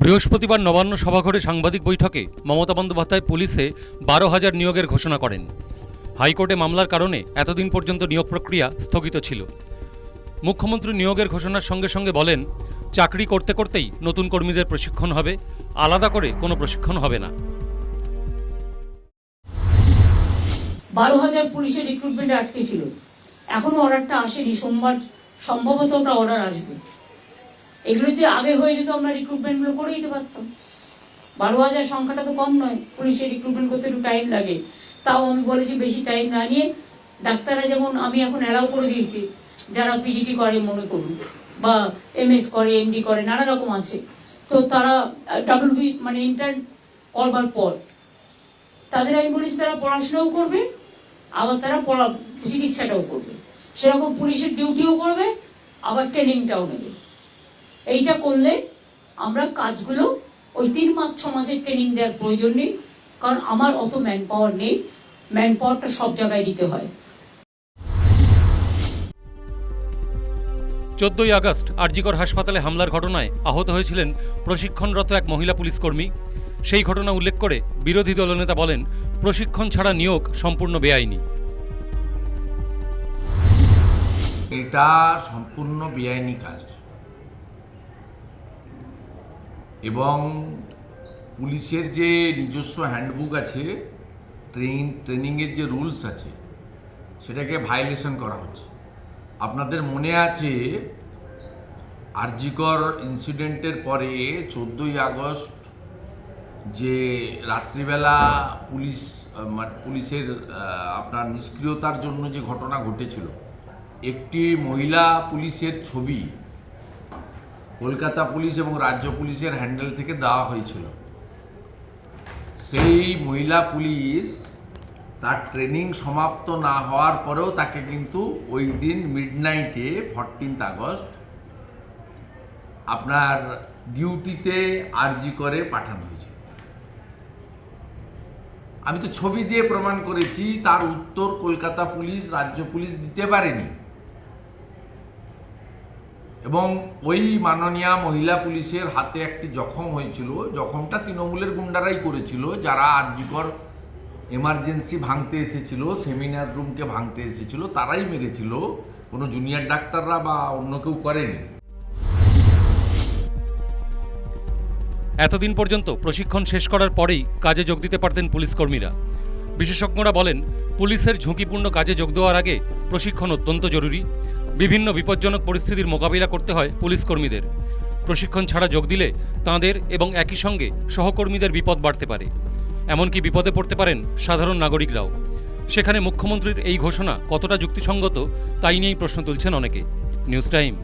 বৃহস্পতিবার নবান্ন সভাঘরে সাংবাদিক বৈঠকে মমতা বন্দ্যোপাধ্যায় পুলিশে বারো হাজার নিয়োগের ঘোষণা করেন। হাইকোর্টে মামলার কারণে এতদিন পর্যন্ত নিয়োগ প্রক্রিয়া স্থগিত ছিল। মুখ্যমন্ত্রী নিয়োগের ঘোষণার সঙ্গে সঙ্গে বলেন, চাকরি করতে করতেই নতুন কর্মীদের প্রশিক্ষণ হবে, আলাদা করে কোনো প্রশিক্ষণ হবে না। বারো হাজার পুলিশের রিক্রুটমেন্ট আটকে ছিল। এখনও অর্ডারটা আসেনি, সোমবার সম্ভবত ওটা অর্ডার আসবে। এগুলো যদি আগে হয়ে যেত, আমরা রিক্রুটমেন্টগুলো করে দিতে পারতাম। বারো হাজার সংখ্যাটা তো কম নয় পুলিশের রিক্রুটমেন্ট করতে একটু টাইম লাগে। তাও আমি বলেছি বেশি টাইম না নিয়ে ডাক্তাররা যেমন আমি এখন অ্যালাউ করে দিয়েছি, যারা পিজিটি করে মনে করুন, বা এমএস করে এমডি করে, নানা রকম আছে। তো তারা ডাব্লিউবি মানে ইন্টার্ন করবার পর, তাদের আমি বলেছি তারা পড়াশোনাও করবে, আবার তারা পড়া চিকিৎসাটাও করবে। সেরকম পুলিশের ডিউটিও করবে, আবার ট্রেনিংটাও নেবে। এইটা করলে আমরা কাজগুলো ওই তিন মাস ছ মাসের ট্রেনিং দেওয়ার প্রয়োজন নেই কারণ আমার অত ম্যান পাওয়ার নেই। ম্যান পাওয়ারটা সব জায়গায় দিতে হয়। চোদ্দই আগস্ট আরজিকর হাসপাতালে হামলার ঘটনায় আহত হয়েছিলেন প্রশিক্ষণরত এক মহিলা পুলিশ কর্মী। সেই ঘটনা উল্লেখ করে বিরোধী দলনেতা বলেন প্রশিক্ষণ ছাড়া নিয়োগ সম্পূর্ণ বেআইনি। এটা সম্পূর্ণ বেআইনি কাজ। এবং পুলিশের যে নিজস্ব হ্যান্ডবুক আছে ট্রেন ট্রেনিংয়ের যে রুলস আছে, সেটাকে ভায়োলেশন করা হচ্ছে। আপনাদের মনে আছে, আরজিকর ইনসিডেন্টের পরে চোদ্দোই আগস্ট যে রাত্রিবেলা পুলিশ মানে পুলিশের আপনার নিষ্ক্রিয়তার জন্য যে ঘটনা ঘটেছিল, একটি মহিলা পুলিশের ছবি কলকাতা পুলিশ এবং রাজ্য পুলিশের হ্যান্ডেল থেকে দেওয়া হয়েছিল। সেই মহিলা পুলিশ তার ট্রেনিং সমাপ্ত না হওয়ার পরেও তাকে কিন্তু ওই দিন মিডনাইটে ফরটিন্থ আগস্ট আপনার ডিউটিতে আরজি করে পাঠানো হয়েছে। আমি তো ছবি দিয়ে প্রমাণ করেছি, তার উত্তর কলকাতা পুলিশ, রাজ্য পুলিশ দিতে পারেনি। এবং ওই মাননীয়া মহিলা পুলিশের হাতে একটি জখম হয়েছিল। জখমটা তৃণমূলের গুন্ডারাই করেছিল, যারা আরজিকর এমার্জেন্সি ভাঙতে এসেছিল সেমিনার রুমকে ভাঙতে এসেছিল, তারাই মেরেছিল। কোনো জুনিয়র ডাক্তাররা বা অন্য কেউ করেনি। এতদিন পর্যন্ত প্রশিক্ষণ শেষ করার পরেই কাজে যোগ দিতে পারতেন পুলিশ কর্মীরা। বিশেষজ্ঞরা বলেন, পুলিশের ঝুঁকিপূর্ণ কাজে যোগ দেওয়ার আগে প্রশিক্ষণ অত্যন্ত জরুরি। বিভিন্ন বিপজ্জনক পরিস্থিতির মোকাবিলা করতে হয় পুলিশ কর্মীদের। প্রশিক্ষণ ছাড়া যোগ দিলে তাঁদের এবং একই সঙ্গে সহকর্মীদের বিপদ বাড়তে পারে। এমনকি বিপদে পড়তে পারেন সাধারণ নাগরিকরাও। সেখানে মুখ্যমন্ত্রীর এই ঘোষণা কতটা যুক্তিসঙ্গত, তাই নিয়েই প্রশ্ন তুলছেন অনেকে। News time.